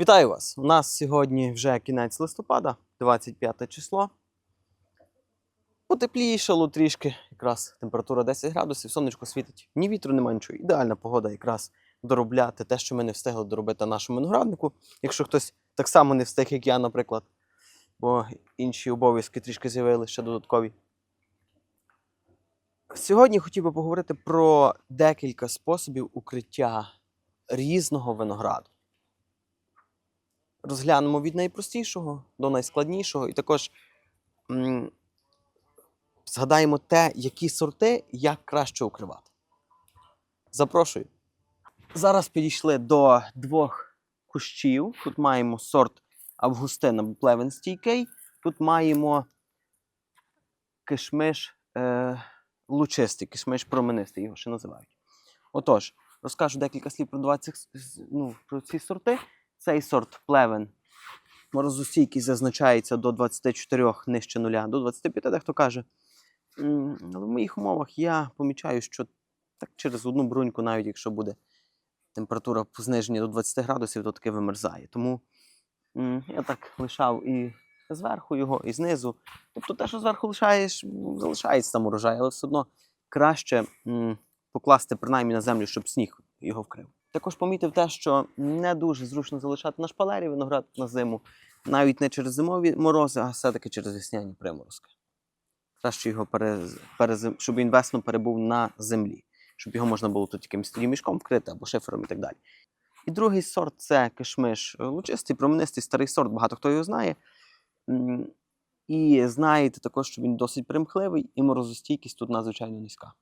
Вітаю вас! У нас сьогодні вже кінець листопада, 25 число. Потеплішало трішки, якраз температура 10 градусів, сонечко світить, ні вітру, немає нічого. Ідеальна погода якраз доробляти те, що ми не встигли доробити нашому винограднику. Якщо хтось так само не встиг, як я, наприклад, бо інші обов'язки трішки з'явилися ще додаткові. Сьогодні хотів би поговорити про декілька способів укриття різного винограду розглянемо від найпростішого до найскладнішого, і також м, згадаємо те, які сорти як краще укривати. Запрошую. Зараз підійшли до двох кущів. Тут маємо сорт Августин або плевен стійкий. Тут маємо кишмиш е, лучистий, кишмиш променистий, його ще називають. Отож, розкажу декілька слів про, 20, ну, про ці сорти. Цей сорт плевен морозостійкий зазначається до 24 нижче нуля, до 25, дехто каже. Але в моїх умовах я помічаю, що так через одну бруньку, навіть якщо буде температура зниження до 20 градусів, то таки вимерзає. Тому я так лишав і зверху його, і знизу. Тобто те, що зверху лишаєш, залишається там урожай, але все одно краще покласти принаймні на землю, щоб сніг його вкрив. Також помітив те, що не дуже зручно залишати на шпалері виноград на зиму, навіть не через зимові морози, а все-таки через весняні приморозки. Краще його перез... перезим... щоб він весно перебув на землі, щоб його можна було тут якимось мішком вкрити або шифером і так далі. І другий сорт це кишмиш лучистий, променистий старий сорт, багато хто його знає. І знаєте також, що він досить примхливий і морозостійкість тут надзвичайно низька.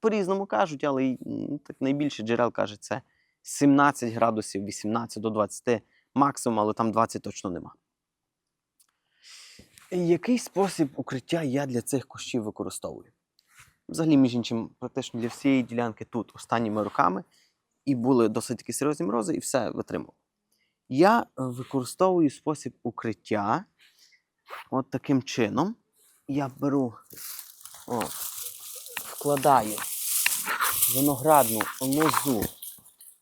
По-різному кажуть, але так найбільше джерел каже, це 17 градусів, 18 до 20 максимум, але там 20 точно нема. Який спосіб укриття я для цих кущів використовую? Взагалі, між іншим, практично для всієї ділянки тут останніми роками і були досить такі серйозні морози, і все витримав. Я використовую спосіб укриття от таким чином. Я беру, о, вкладаю виноградну лозу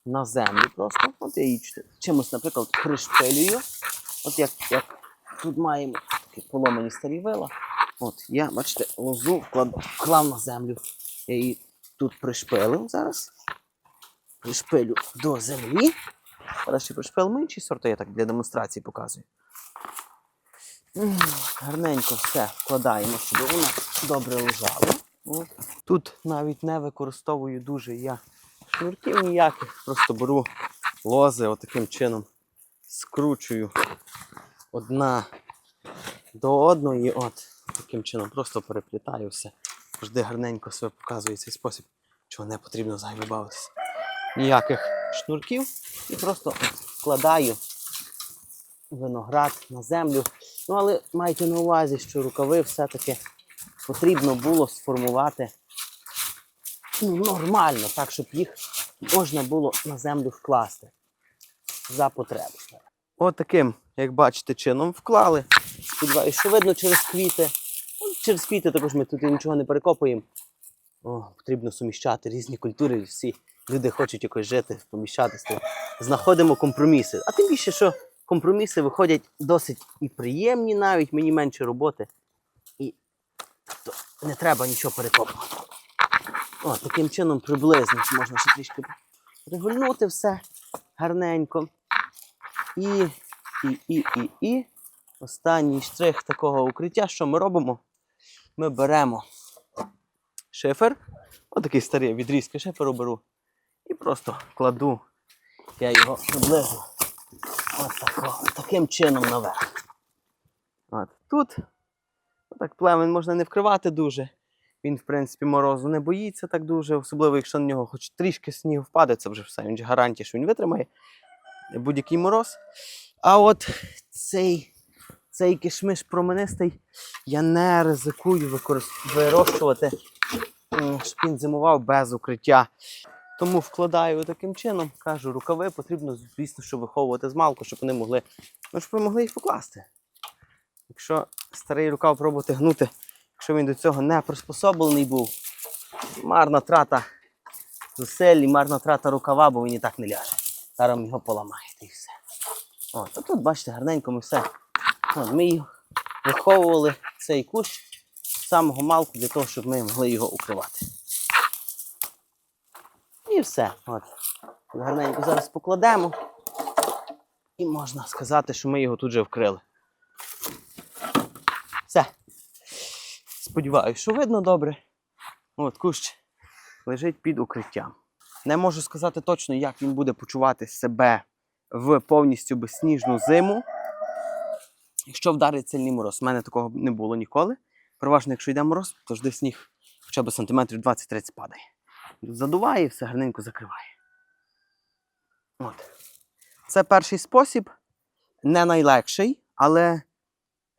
на землю просто. От я її чимось, наприклад, пришпилюю. От як, як тут маємо такі поломані старі вила. От я, бачите, лозу вклад, вклав на землю. Я її тут пришпилив зараз. Пришпилю до землі. Зараз ще пришпилимо інші сорти, я так для демонстрації показую. Гарненько все вкладаємо, щоб воно добре лежало. Тут навіть не використовую дуже я шнурків ніяких, просто беру лози отаким чином, скручую одна до одної, от таким чином просто переплітаю все. Завжди гарненько себе показує цей спосіб, чого не потрібно зайве бавитися. Ніяких шнурків і просто вкладаю виноград на землю. Ну, але майте на увазі, що рукави все-таки потрібно було сформувати ну, нормально, так, щоб їх можна було на землю вкласти за потреби. От таким, як бачите, чином вклали. Сподіваюся, що видно через квіти. Ну, через квіти також ми тут нічого не перекопуємо. О, потрібно суміщати різні культури, всі люди хочуть якось жити, поміщатися. Знаходимо компроміси. А тим більше, що компроміси виходять досить і приємні навіть, мені менше роботи. Тобто, не треба нічого перекопувати. О, таким чином приблизно можна ще трішки регульнути все гарненько. І, і, і, і, і. Останній штрих такого укриття, що ми робимо? Ми беремо шифер, отакий старий відрізки шиферу беру, і просто кладу, я його приблизно от тако, таким чином наверх. От тут так племен можна не вкривати дуже. Він, в принципі, морозу не боїться так дуже, особливо, якщо на нього хоч трішки снігу впаде, це вже все. Він же гарантія, що він витримає будь-який мороз. А от цей, цей кишмиш променистий я не ризикую вирощувати, щоб він зимував без укриття. Тому вкладаю таким чином, кажу, рукави потрібно, звісно, що виховувати з малку, щоб вони могли, ну, щоб могли їх покласти. Якщо старий рукав пробувати гнути, якщо він до цього не приспособлений був, марна трата зусиль і марна трата рукава, бо він і так не ляже. Зараз його поламаєте і все. От, а тут, бачите, гарненько ми все. От, ми виховували цей кущ з самого малку для того, щоб ми могли його укривати. І все. От. Гарненько зараз покладемо. І можна сказати, що ми його тут же вкрили. Все. Сподіваюсь, що видно добре. От кущ лежить під укриттям. Не можу сказати точно, як він буде почувати себе в повністю безсніжну зиму. Якщо вдарить сильний мороз, у мене такого не було ніколи. Переважно, якщо йде мороз, то жди сніг хоча б сантиметрів 20-30 падає. Задуває і все гарненько закриває. От. Це перший спосіб, не найлегший, але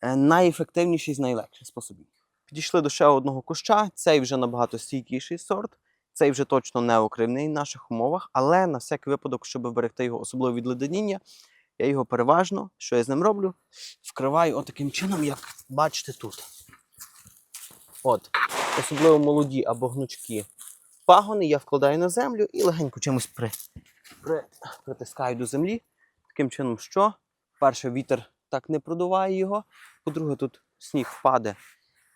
найефективніший з найлегших способів. Підійшли до ще одного куща. Цей вже набагато стійкіший сорт. Цей вже точно не окривний в наших умовах, але на всякий випадок, щоб вберегти його, особливо від леденіння, я його переважно, що я з ним роблю, вкриваю отаким чином, як бачите тут. От, особливо молоді або гнучкі пагони я вкладаю на землю і легенько чимось при, при, притискаю до землі. Таким чином, що, перше, вітер так не продуває його, по-друге, тут сніг впаде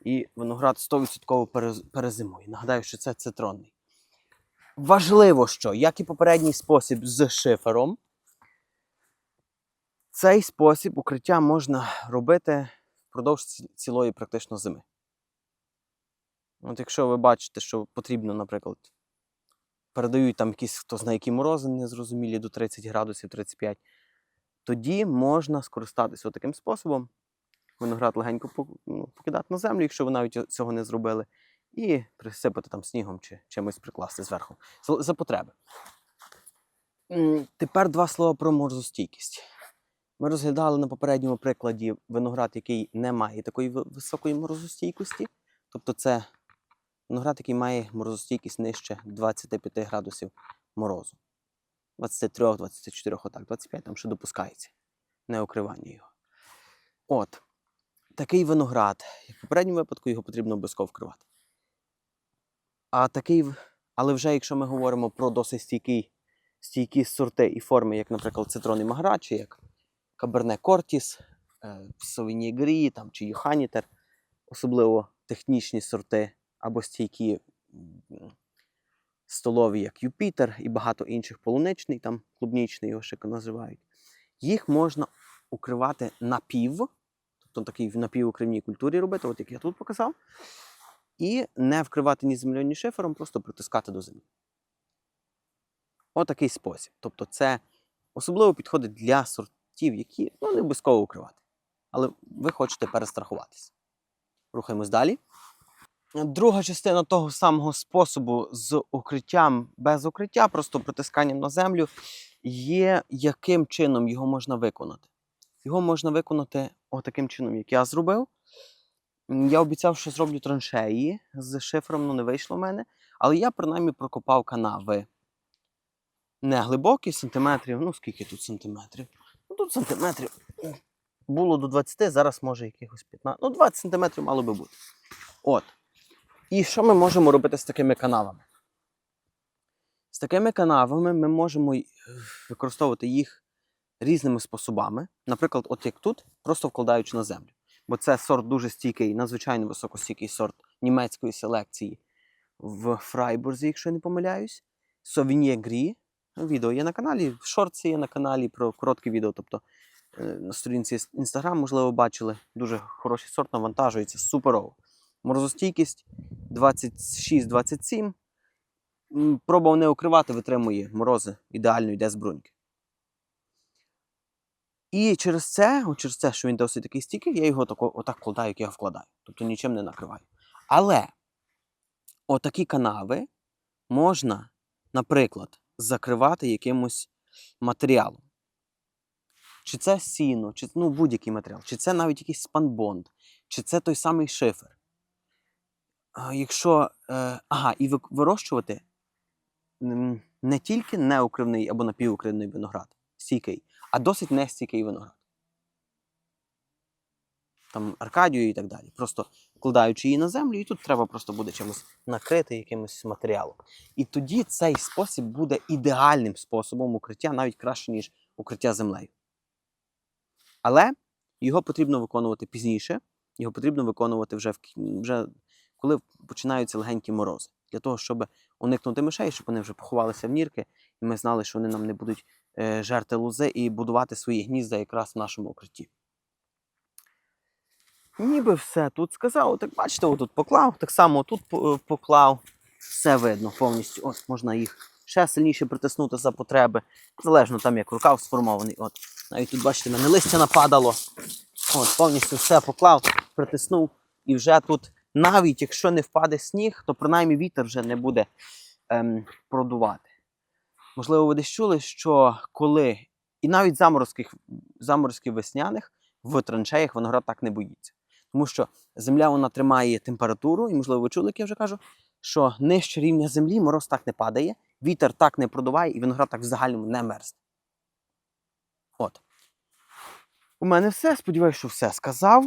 і виноград 100% перезимує. Нагадаю, що це цитронний. Важливо, що, як і попередній спосіб з шифером, цей спосіб укриття можна робити впродовж цілої практично зими. От якщо ви бачите, що потрібно, наприклад, передають там якісь хто знає які морози незрозумілі до 30 градусів 35, тоді можна скористатися таким способом. Виноград легенько ну, покидати на землю, якщо ви навіть цього не зробили, і присипати там снігом чи чимось прикласти зверху. За, потреби. Тепер два слова про морозостійкість. Ми розглядали на попередньому прикладі виноград, який не має такої високої морозостійкості. Тобто це виноград, який має морозостійкість нижче 25 градусів морозу. 23, 24, отак, 25 там ще допускається. Не укривання його. От. Такий виноград, як в попередньому випадку, його потрібно обов'язково вкривати. А такий, але вже якщо ми говоримо про досить стійкі, стійкі сорти і форми, як, наприклад, цитрон і магра, чи як Каберне Кортіс, Совіні Грі там, чи Йоханітер, особливо технічні сорти або стійкі столові, як Юпітер і багато інших полуничний, там клубнічний його ще називають. Їх можна укривати напів, тобто такий в напівукривній культурі робити, от як я тут показав, і не вкривати ні землею, ні шифером, просто притискати до землі. Отакий спосіб. Тобто, це особливо підходить для сортів, які ну, не обов'язково укривати. Але ви хочете перестрахуватися. Рухаємось далі. Друга частина того самого способу з укриттям без укриття, просто притисканням на землю, є яким чином його можна виконати. Його можна виконати отаким чином, як я зробив. Я обіцяв, що зроблю траншеї з шифром, ну не вийшло в мене. Але я принаймні прокопав канави. Не глибокі, сантиметрів. Ну, скільки тут сантиметрів? Ну, тут сантиметрів було до 20, зараз може якихось 15. Ну, 20 сантиметрів мало би бути. От. І що ми можемо робити з такими канавами? З такими канавами ми можемо використовувати їх різними способами. Наприклад, от як тут, просто вкладаючи на землю. Бо це сорт дуже стійкий, надзвичайно високостійкий сорт німецької селекції в Фрайбурзі, якщо я не помиляюсь. Совінє Грі. Відео є на каналі, шорти є на каналі про коротке відео. Тобто е, на сторінці Instagram, можливо, бачили. Дуже хороший сорт, навантажується суперово. Морозостійкість 26-27. Пробував не укривати, витримує морози, ідеально йде з бруньки. І через це, через це, що він досить такий стійкий, я його тако, отак вкладаю, як я вкладаю. Тобто нічим не накриваю. Але отакі канави можна, наприклад, закривати якимось матеріалом. Чи це сіно, чи ну, будь-який матеріал, чи це навіть якийсь спанбонд, чи це той самий шифер. Якщо, е, ага, і вирощувати не тільки неукривний або напівукривний виноград, стійкий, а досить нестійкий виноград. там Аркадію і так далі. Просто вкладаючи її на землю, і тут треба просто буде чимось накрити якимось матеріалом. І тоді цей спосіб буде ідеальним способом укриття, навіть краще, ніж укриття землею. Але його потрібно виконувати пізніше, його потрібно виконувати вже, в, вже коли починаються легенькі морози, для того, щоб уникнути мишей, щоб вони вже поховалися в нірки, і ми знали, що вони нам не будуть е, жерти лози і будувати свої гнізда якраз в нашому укритті. Ніби все тут сказав. Так бачите, отут поклав, так само тут е, поклав. Все видно повністю. От можна їх ще сильніше притиснути за потреби. Залежно там, як рукав сформований. От. Навіть тут, бачите, мене листя нападало. От, повністю все поклав, притиснув. І вже тут, навіть якщо не впаде сніг, то принаймні вітер вже не буде ем, продувати. Можливо, ви десь чули, що коли, і навіть заморозків, заморозків весняних в траншеях виноград так не боїться. Тому що земля вона тримає температуру, і, можливо, ви чули, як я вже кажу, що нижче рівня землі мороз так не падає, вітер так не продуває, і виноград так в загальному не мерзне. От. У мене все. Сподіваюся, що все сказав.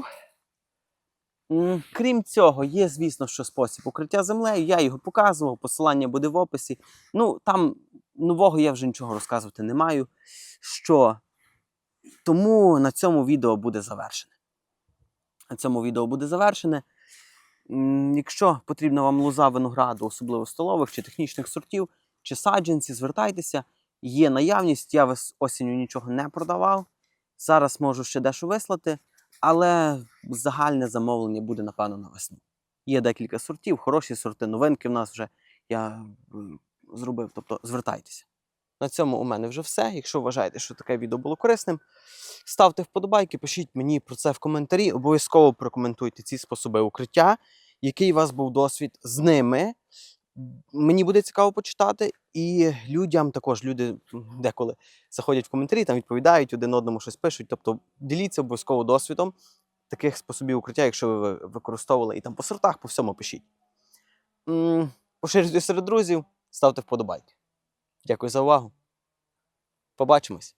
Крім цього, є, звісно, що спосіб укриття землею. Я його показував, посилання буде в описі. Ну, там нового я вже нічого розказувати не маю. Що тому на цьому відео буде завершене. На цьому відео буде завершене. Якщо потрібна вам лоза винограду, особливо столових чи технічних сортів, чи саджанці, звертайтеся. Є наявність, я вес- осінню нічого не продавав. Зараз можу ще дещо вислати, але загальне замовлення буде, напевно, на весну. Є декілька сортів, хороші сорти, новинки в нас вже я зробив. Тобто звертайтеся. На цьому у мене вже все. Якщо вважаєте, що таке відео було корисним, ставте вподобайки, пишіть мені про це в коментарі. Обов'язково прокоментуйте ці способи укриття, який у вас був досвід з ними. Мені буде цікаво почитати, і людям також люди деколи заходять в коментарі, там відповідають один одному щось пишуть. Тобто діліться обов'язково досвідом таких способів укриття, якщо ви ви- використовували і там по сортах, по всьому пишіть. Поширюйте серед друзів, ставте вподобайки. Дякую за увагу. Побачимось!